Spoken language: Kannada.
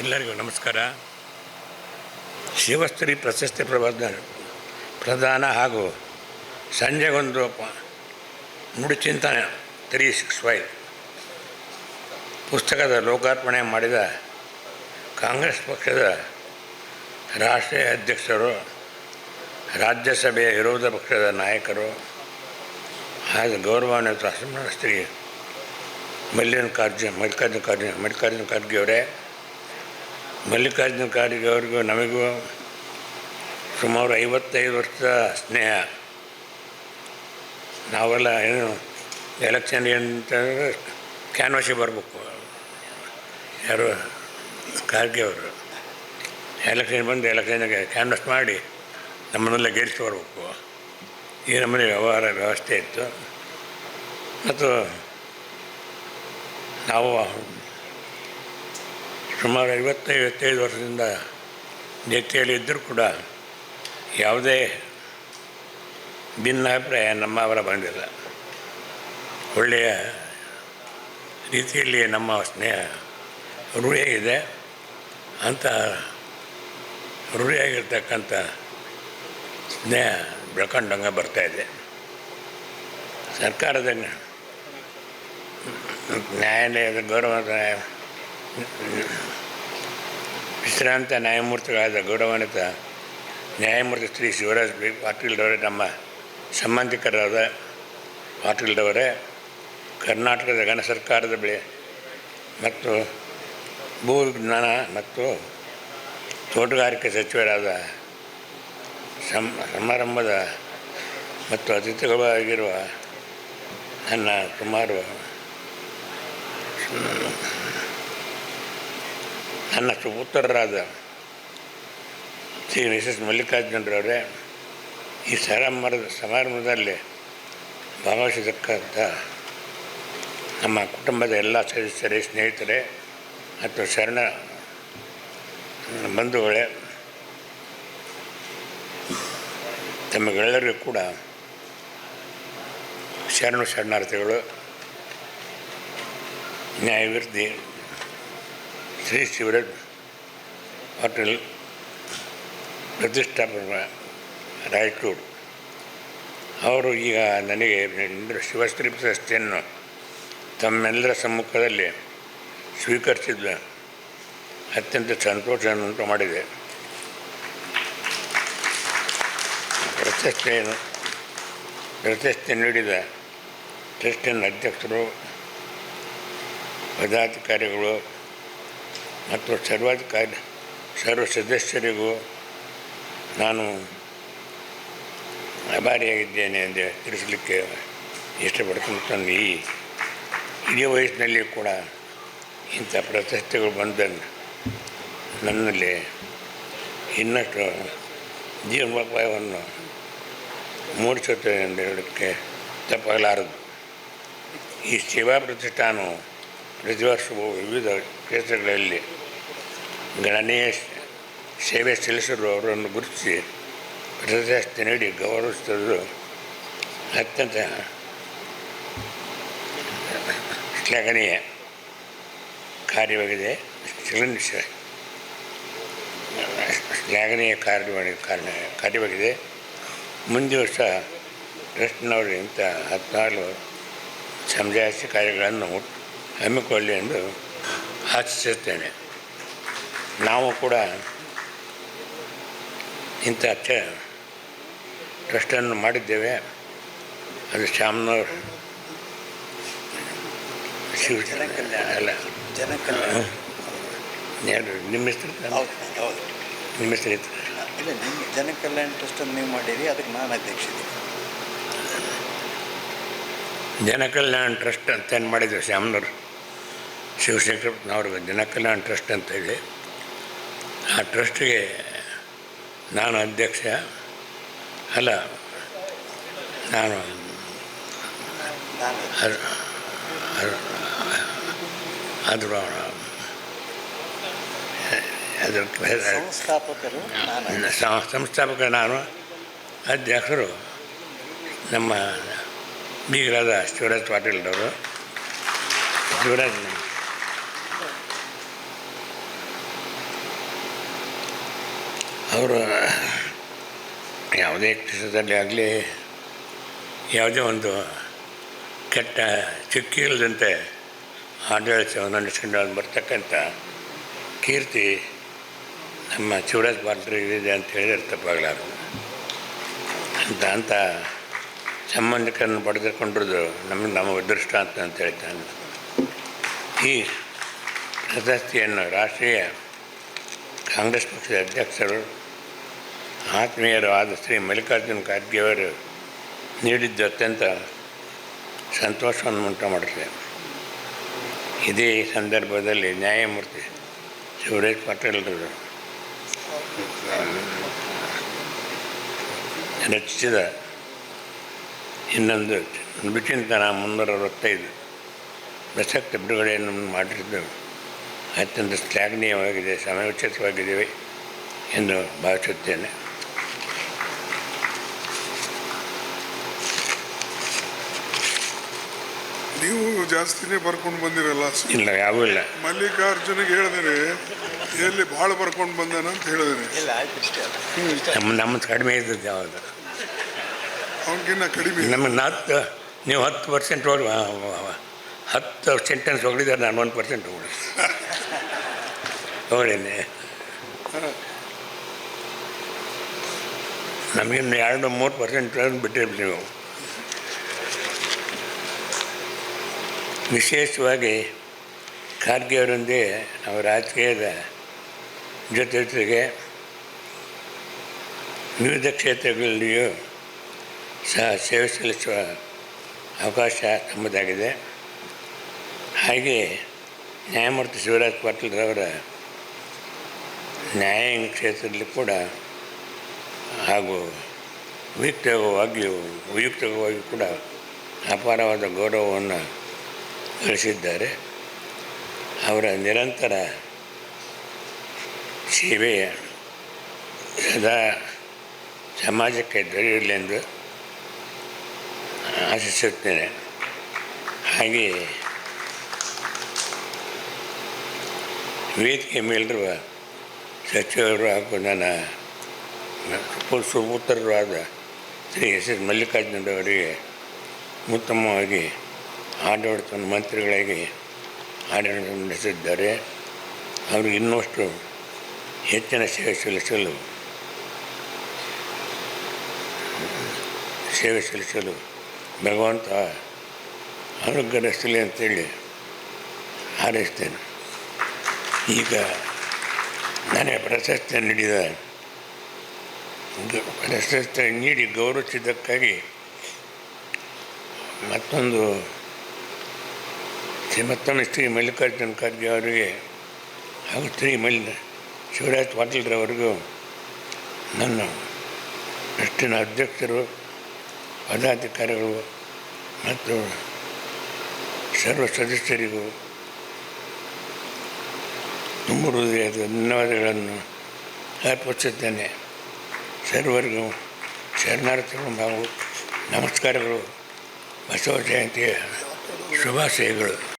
ಎಲ್ಲರಿಗೂ ನಮಸ್ಕಾರ. ಶಿವಸ್ತ್ರೀ ಪ್ರಶಸ್ತಿ ಪ್ರಬಂಧ ಪ್ರದಾನ ಹಾಗೂ ಸಂಜೆಗೊಂದು ನುಡಿಚಿಂತನೆ ತ್ರೀ ಸಿಕ್ಸ್ ಫೈವ್ ಪುಸ್ತಕದ ಲೋಕಾರ್ಪಣೆ ಮಾಡಿದ ಕಾಂಗ್ರೆಸ್ ಪಕ್ಷದ ರಾಷ್ಟ್ರೀಯ ಅಧ್ಯಕ್ಷರು, ರಾಜ್ಯಸಭೆಯ ವಿರೋಧ ಪಕ್ಷದ ನಾಯಕರು ಹಾಗೂ ಗೌರವಾನ್ವಿತ ಶ್ರೀ ಮಲ್ಲಿಕಾರ್ಜುನ್ ಮಲ್ಲಿಕಾರ್ಜುನ ಖರ್ಗೆ ಮಲ್ಲಿಕಾರ್ಜುನ ಖರ್ಗೆ ಅವರೇ ಮಲ್ಲಿಕಾರ್ಜುನ ಖಾರ್ಗೆ ಅವ್ರಿಗೂ ನಮಗೂ ಸುಮಾರು ಐವತ್ತೈದು ವರ್ಷದ ಸ್ನೇಹ. ನಾವೆಲ್ಲ ಏನು ಎಲೆಕ್ಷನ್ ಅಂತಂದರೆ ಕ್ಯಾನ್ವಾಸಿಗೆ ಬರಬೇಕು. ಯಾರು ಖಾರ್ಗೆ ಅವರು. ಎಲೆಕ್ಷನ್ ಬಂದು ಎಲೆಕ್ಷನ್ಗೆ ಕ್ಯಾನ್ವಾಸ್ ಮಾಡಿ ನಮ್ಮನ್ನೆಲ್ಲ ಗೆಲ್ಲಿಸಿ ಬರಬೇಕು. ಈ ನಮ್ಮನೆ ವ್ಯವಹಾರ ವ್ಯವಸ್ಥೆ ಇತ್ತು. ಮತ್ತು ನಾವು ಸುಮಾರು ಐವತ್ತೈವತ್ತೈದು ವರ್ಷದಿಂದ ಜೊತೆಯಲ್ಲಿದ್ದರೂ ಕೂಡ ಯಾವುದೇ ಭಿನ್ನಾಭಿಪ್ರಾಯ ನಮ್ಮ ಅವರ ಬಂದಿಲ್ಲ. ಒಳ್ಳೆಯ ರೀತಿಯಲ್ಲಿ ನಮ್ಮ ಸ್ನೇಹ ರೂಢಿಯಾಗಿದೆ. ಅಂತ ರೂಢಿಯಾಗಿರ್ತಕ್ಕಂಥ ಸ್ನೇಹ ಬೆಳ್ಕೊಂಡಂಗೆ ಬರ್ತಾಯಿದೆ ಸರ್ಕಾರದ ನ್ಯಾಯಾಲಯದ ಗೌರವದ ವಿಶ್ರಾಂತ ನ್ಯಾಯಮೂರ್ತಿಗಳಾದ ಗೌರವಾನ್ವಿತ ನ್ಯಾಯಮೂರ್ತಿ ಶ್ರೀ ಶಿವರಾಜ್ ಬಿ ಪಾಟೀಲ್ರವರೇ ನಮ್ಮ ಸಂಬಂಧಿಕರಾದ ಪಾಟೀಲ್ರವರೇ, ಕರ್ನಾಟಕದ ಘನ ಸರ್ಕಾರದ ಬೆಳೆ ಮತ್ತು ಭೂ ವಿಜ್ಞಾನ ಮತ್ತು ತೋಟಗಾರಿಕೆ ಸಚಿವರಾದ ಸಂ, ಸಮಾರಂಭದ ಮತ್ತು ಅತಿಥಿಗಳಾಗಿರುವ ನನ್ನ ಸುಮಾರು ನನ್ನ ಸುಪುತ್ರರಾದ ಶ್ರೀ ಮಿಸಸ್ ಮಲ್ಲಿಕಾರ್ಜುನರವರೇ ಈ ಸಮಾರಂಭದ ಸಮಾರಂಭದಲ್ಲಿ ಭಾಗವಹಿಸತಕ್ಕಂಥ ನಮ್ಮ ಕುಟುಂಬದ ಎಲ್ಲ ಸದಸ್ಯರೇ, ಸ್ನೇಹಿತರೇ ಮತ್ತು ಶರಣ ಬಂಧುಗಳೇ, ತಮಗೆಲ್ಲರಿಗೂ ಕೂಡ ಶರಣು ಶರಣಾರ್ಥಿಗಳು ನ್ಯಾಯವಿರ್ತಿ ಶ್ರೀ ಶಿವರಾಜ್ ஹோட்டல் ಪ್ರತಿಷ್ಠಾಪನ ರಾಯಚೂರು. ಅವರು ಈಗ ನನಗೆ ಶಿವಶ್ರೀ ಪ್ರಶಸ್ತಿಯನ್ನು ತಮ್ಮೆಲ್ಲರ ಸಮ್ಮುಖದಲ್ಲಿ ಸ್ವೀಕರಿಸಿದ ಅತ್ಯಂತ ಸಂತೋಷವನ್ನುಂಟು ಮಾಡಿದೆ. ಪ್ರಶಸ್ತಿಯನ್ನು, ಪ್ರಶಸ್ತಿ ನೀಡಿದ ಟ್ರಸ್ಟಿನ ಅಧ್ಯಕ್ಷರು, ಪದಾಧಿಕಾರಿಗಳು ಮತ್ತು ಸರ್ವಾಧಿಕಾರಿ ಸರ್ವ ಸದಸ್ಯರಿಗೂ ನಾನು ಅಭಾರಿಯಾಗಿದ್ದೇನೆ ಎಂದು ತಿಳಿಸಲಿಕ್ಕೆ ಇಷ್ಟಪಡ್ತೀನಿ. ಈ ಹಿರಿಯ ವಯಸ್ಸಿನಲ್ಲಿ ಕೂಡ ಇಂಥ ಪ್ರಶಸ್ತಿಗಳು ಬಂದ ನನ್ನಲ್ಲಿ ಇನ್ನಷ್ಟು ಜೀವನೋಪಾಯವನ್ನು ಮೂಡಿಸುತ್ತೆ ಎಂದು ಹೇಳೋಕ್ಕೆ ತಪ್ಪಾಗಲಾರದು. ಈ ಸೇವಾ ಪ್ರತಿಷ್ಠಾನವು ಪ್ರತಿ ವರ್ಷವೂ ವಿವಿಧ ಕ್ಷೇತ್ರಗಳಲ್ಲಿ ಗಣನೀಯ ಸೇವೆ ಸಲ್ಲಿಸಲು ಅವರನ್ನು ಗುರುತಿಸಿ ಪ್ರಶಸ್ತಿ ನೀಡಿ ಗೌರವಿಸುವುದು ಅತ್ಯಂತ ಶ್ಲಾಘನೀಯ ಕಾರ್ಯವಾಗಿದೆ. ಶ್ಲಾಘನೀಯ ಕಾರ್ಯವಾಗಿ ಕಾರಣ ಕಾರ್ಯವಾಗಿದೆ. ಮುಂದಿನ ವರ್ಷ ಟ್ರಸ್ಟ್ನವರು ಇಂಥ ಹದಿನಾರು ಸಮಜಾಯಿಸಿ ಕಾರ್ಯಗಳನ್ನು ಹಮ್ಮಿಕೊಳ್ಳಿ ಎಂದು ಆಶಿಸುತ್ತೇನೆ. ನಾವು ಕೂಡ ಇಂಥ ಚ ಟ್ರಸ್ಟನ್ನು ಮಾಡಿದ್ದೇವೆ. ಅದು ಶ್ಯಾಮ್ನವ್ರು ಶಿವ ಅಲ್ಲ. ನಿಮ್ಮ ಹೆಸರು? ನಿಮ್ಮ ಹೆಸರು ಇತ್ತು ಇಲ್ಲ ನಿಮ್ಮ ಜನಕಲ್ಯಾಣ ಟ್ರಸ್ಟ್ ಅಂತ ನೀವು ಮಾಡಿರಿ ಅದಕ್ಕೆ ನಾನು ಅಧ್ಯಕ್ಷಿದ್ದೀನಿ ಜನಕಲ್ಯಾಣ ಟ್ರಸ್ಟ್ ಅಂತ ಏನು ಮಾಡಿದ್ರು ಶ್ಯಾಮ್ನವ್ರು? ಶಿವಶಂಕರಪ್ಪನವ್ರಿಗೆ ಜನಕಲ್ಯಾಣ ಟ್ರಸ್ಟ್ ಅಂತ ಹೇಳಿ ಆ ಟ್ರಸ್ಟಿಗೆ ನಾನು ಅಧ್ಯಕ್ಷ. ಅಲ್ಲ ನಾನು ನಾನು ಅದು ಅದು- ಅದ್ರ ಅದ್ರ ಸಂಸ್ಥಾಪಕರು ನಾನು ಸ- ಸಂಸ್ಥಾಪಕ ನಾನು ಅಧ್ಯಕ್ಷರು ನಮ್ಮ ಬೀಗರಾದ ಶಿವರಾಜ್ ಪಾಟೀಲ್ರವರು. ಶಿವರಾಜ್ ಅವರು, ಯಾವುದೇ ಕ್ಷೇತ್ರದಲ್ಲಿ ಆಗಲಿ, ಯಾವುದೇ ಒಂದು ಕೆಟ್ಟ ಚುಕ್ಕಿ ಇಲ್ಲದಂತೆ ಆಡಳಿತವನ್ನು ನಡೆಸ್ಕೊಂಡು ಬರ್ತಕ್ಕಂಥ ಕೀರ್ತಿ ನಮ್ಮ ಶಿವರಾಜ್ ಪಾಲ್ರಿಗೆ ಇದೆ ಅಂತ ಹೇಳಿದ್ರೆ ತಪ್ಪಾಗಲಾರ ಅಂತ ಅಂತ ಸಂಬಂಧಿಕರನ್ನು ಪಡೆದುಕೊಂಡಿರೋದು ನಮಗೆ ನಮ್ಮ ಅದೃಷ್ಟ ಅಂತ ಅಂತ ಹೇಳ್ತಾನೆ ಈ ಪ್ರಶಸ್ತಿಯನ್ನು ರಾಷ್ಟ್ರೀಯ ಕಾಂಗ್ರೆಸ್ ಪಕ್ಷದ ಅಧ್ಯಕ್ಷರು ಆತ್ಮೀಯರು ಆದ ಶ್ರೀ ಮಲ್ಲಿಕಾರ್ಜುನ ಖರ್ಗೆಯವರು ನೀಡಿದ್ದು ಅತ್ಯಂತ ಸಂತೋಷವನ್ನು ಉಂಟು ಮಾಡುತ್ತೆ ಇದೇ ಸಂದರ್ಭದಲ್ಲಿ ನ್ಯಾಯಮೂರ್ತಿ ಶಿವರಾಜ್ ಪಾಟೀಲ್ರು ರಚಿಸಿದ ಇನ್ನೊಂದು ವಿಚಿಂತನ ಮುನ್ನೂರ ಅರವತ್ತೈದು ಪ್ರಸಕ್ತ ಬಿಡುಗಡೆಯನ್ನು ಮಾಡಿದ್ದು ಅತ್ಯಂತ ಶ್ಲಾಘನೀಯವಾಗಿದೆ ಸಮಯೋಚಿತವಾಗಿದ್ದೇವೆ ಎಂದು ಭಾವಿಸುತ್ತೇನೆ. ನೀವು ಜಾಸ್ತಿನೇ ಬರ್ಕೊಂಡು ಬಂದಿರಲ್ಲ? ಇಲ್ಲ ಯಾವೂ ಇಲ್ಲ. ಮಲ್ಲಿಕಾರ್ಜುನಿಗೆ ಹೇಳಿದ್ರೆ ಎಲ್ಲಿ ಭಾಳ ಬರ್ಕೊಂಡು ಬಂದಾನ ಅಂತ ಹೇಳಿದ್ರೆ ಇಲ್ಲ ಇಷ್ಟೇ ನಮ್ಮ ನಮ್ಮ ಕಡಿಮೆ ಇದ್ದದ್ದು ಯಾವುದು? ಅವನಿಗಿನ್ನ ಕಡಿಮೆ ನಮಗೆ ಹತ್ತು ನೀವು ಹತ್ತು ಪರ್ಸೆಂಟ್ ಹೋಗಿ ಹತ್ತು ಸೆಂಟೆನ್ಸ್ ಹೊಗಳಿದ್ದಾರೆ ನಾನು ಒಂದು ಪರ್ಸೆಂಟ್ ಹೋಗಿ ಹೋಗಳೇನೆ ನಮಗಿನ್ನು ಎರಡು ಮೂರು ಪರ್ಸೆಂಟ್ ಬಿಟ್ಟಿರಿ ನೀವು. ವಿಶೇಷವಾಗಿ ಖಾರ್ಗೆ ಅವರೊಂದಿಗೆ ನಾವು ರಾಜಕೀಯದ ಜೊತೆ ಜೊತೆಗೆ ವಿವಿಧ ಕ್ಷೇತ್ರಗಳಲ್ಲಿಯೂ ಸಹ ಸೇವೆ ಸಲ್ಲಿಸುವ ಅವಕಾಶ ತಮ್ಮದಾಗಿದೆ ಹಾಗೆ ನ್ಯಾಯಮೂರ್ತಿ ಶಿವರಾಜ್ ಪಾಟೀಲ್ರವರ ನ್ಯಾಯಾಂಗ ಕ್ಷೇತ್ರದಲ್ಲಿ ಕೂಡ ಹಾಗೂ ವಿಯುಕ್ತವಾಗಿಯೂ ವಿಯುಕ್ತವಾಗಿಯೂ ಕೂಡ ಅಪಾರವಾದ ಗೌರವವನ್ನು ಗಳಿಸಿದ್ದಾರೆ. ಅವರ ನಿರಂತರ ಸೇವೆಯ ಸದಾ ಸಮಾಜಕ್ಕೆ ದೊರೆಯಲಿ ಎಂದು ಆಶಿಸುತ್ತೇನೆ. ಹಾಗೆಯೇ ವೇದಿಕೆ ಮೇಲಿರುವ ಸಚಿವರು ಹಾಗೂ ನನ್ನ ಸುಪುತ್ರರು ಆದ ಶ್ರೀ ಎಸ್ ಎಸ್ ಮಲ್ಲಿಕಾರ್ಜುನರವರಿಗೆ ಉತ್ತಮವಾಗಿ ಆಡಳಿತ ಮಂತ್ರಿಗಳಾಗಿ ಆಡಳಿತ ನಡೆಸಿದ್ದಾರೆ. ಅವರು ಇನ್ನಷ್ಟು ಹೆಚ್ಚಿನ ಸೇವೆ ಸಲ್ಲಿಸಲು ಸೇವೆ ಸಲ್ಲಿಸಲು ಭಗವಂತ ಅನುಗ್ರಹಿಸಲಿ ಅಂತೇಳಿ ಹಾರೈಸ್ತೇನೆ. ಈಗ ನನಗೆ ಪ್ರಶಸ್ತಿ ನೀಡಿದ. ಪ್ರಶಸ್ತಿ ನೀಡಿ ಗೌರವಿಸಿದ್ದಕ್ಕಾಗಿ ಮತ್ತೊಂದು ಮತ್ತೊಮ್ಮೆ ಶ್ರೀ ಮಲ್ಲಿಕಾರ್ಜುನ ಖರ್ಗೆ ಅವರಿಗೆ ಹಾಗೂ ಶ್ರೀ ಮಲ್ಲಿ ಶಿವರಾಜ್ ಪಾಟೀಲ್ರವರಿಗೂ ನನ್ನ ಟ್ರಸ್ಟಿನ ಅಧ್ಯಕ್ಷರು, ಪದಾಧಿಕಾರಿಗಳು ಮತ್ತು ಸರ್ವ ಸದಸ್ಯರಿಗೂ ತುಂಬ ಧನ್ಯವಾದಗಳನ್ನು ಅರ್ಪಿಸುತ್ತೇನೆ ಸರ್ವರಿಗೂ ಶರಣಾರ್ಥಿಗಳು ಹಾಗೂ ನಮಸ್ಕಾರಗಳು ಬಸವ ಜಯಂತಿಯ ಶುಭಾಶಯಗಳು